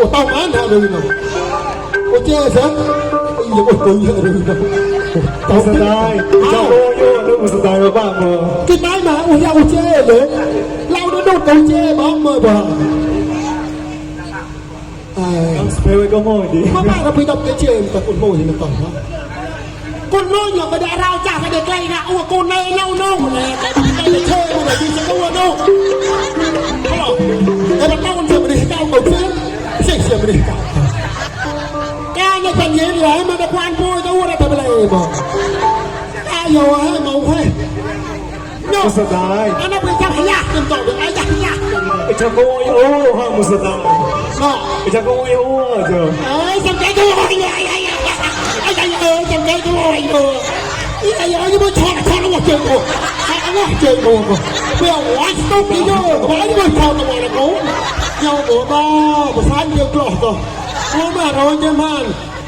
ô tao má nào rồi nào ô che sớm ôi giờ ôi tôi giờ rồi nào đây tao vô vô đâu mà sẽ đây mà. Cái tay mà ôi giờ che đấy lao đến đâu cầu che bà. Mà bà Ang spewe ko mo, di. Mamarap ito ang kachem, tapon mo, hindi na con nói nhỏ mà đã rao trả ra được cây nào của cô này lâu nông cái này chơi mà phải đi sẽ đâu. Đâu không บอกตายอยู่ให้เมาเว้ยโน้สดายอันนั้นเป็นเจ้าพญาเป็นต่อเป็นไอ้เจ้าพญาไอ้เจ้าโกยโอ้ฮะมุสดายเนาะไอ้เจ้าโกยโอ้เจ้าเอ้ยจำใจกูเลยไอ้ไอ้ไอ้ไอ้เอ้ยจำใจกูเลยเออไอ้ไอ้ไอ้ยี่มันชอบชอบแล้วว่าเจอกูไอ้ไอ้ว่าเจอกูเบื่อหัวตุ๊กนี่เนาะไอ้ยี่มันชอบตัวมันกูเจ้าโอ้บ้าภาษาเดียวกลอดตัวกูมาเราจะมัน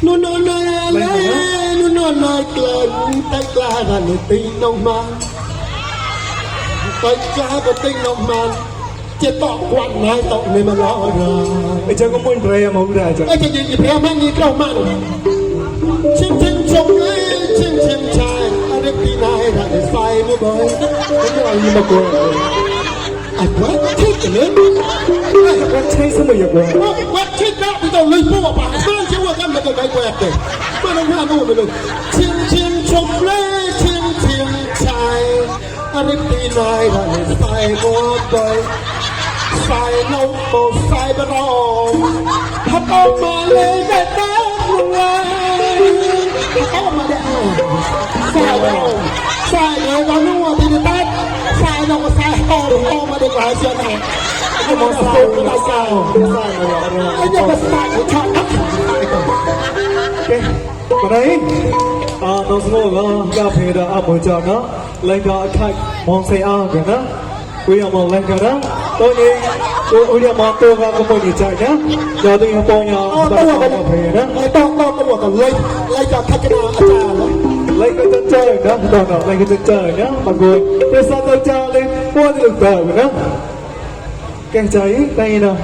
no no no no no no no no กลางตะกลาหน้าตีน้งมาตะกลาก็ตีน้งมาจะตอกวันนายตอกในมาล้อเราไอ้เจ้าก็มุ่งเรียมาอุได้จ้ะไอ้เจ้าจะเพียมันนี่เข้ามันชิมชิมชมเอ้ชิมชิมชายอะไรพี่นายถ้าได้ไฟไม่บ่อยไม่บ่อยมากกว่าไอ้วัดชิดเลยไอ้วัดชิดเสมออย่างว่าวัดชิดเนาะ มันก็ได้แกว่เลยไม่ต้องห้านู่ไปเลยชิมชิมชมเลยชิมชิมชายอะไรปีนายได้ไฟมือบ่อยใส่นมโบใส่บรองพัดออกมาเลยแม่แม่เลยพัดออกมาได้ใส่บรองใส่เลยเราลูกที่จะตัดใส่นมใส่ออกออกมาดีกว่าเชียวนะไอ้มันใส่ไม่ได้ใส่ไอ้เนี่ยมันใส่ชอบ ไหนอาน้สโง่กากาเพดาอาบจานะเล้ก็ขายมองเสียอากันนะอุยามาเแล้กันนะตอนนี้อุยามาตัวก็ก็ปนิจนะยาตัวยังปองยาตัวก็เพนะต้องต้องตัวกันเลยเลยจากทักกันอาจารย์เลยก็จะเจอนะตอนนั้นเลยก็จะเจอนะบางคนเดี๋ยวซาตจ้าเลยพวกที่เกิดนะแกงใจไปนะ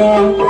Yeah.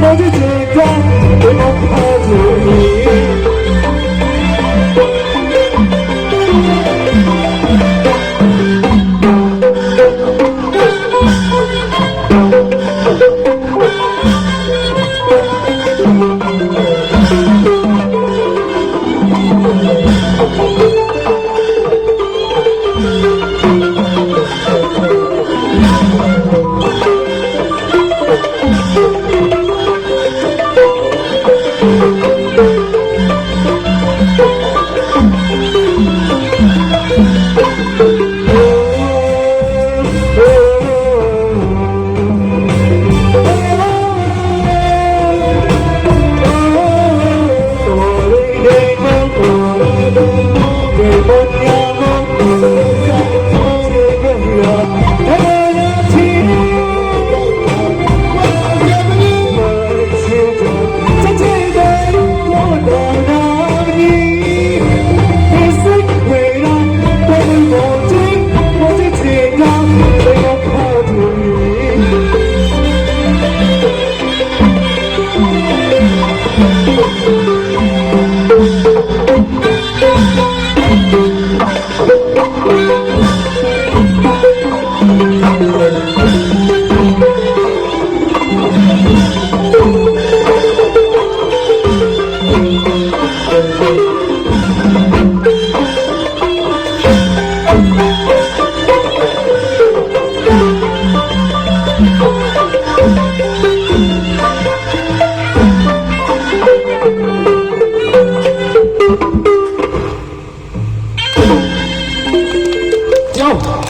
Don't you take that?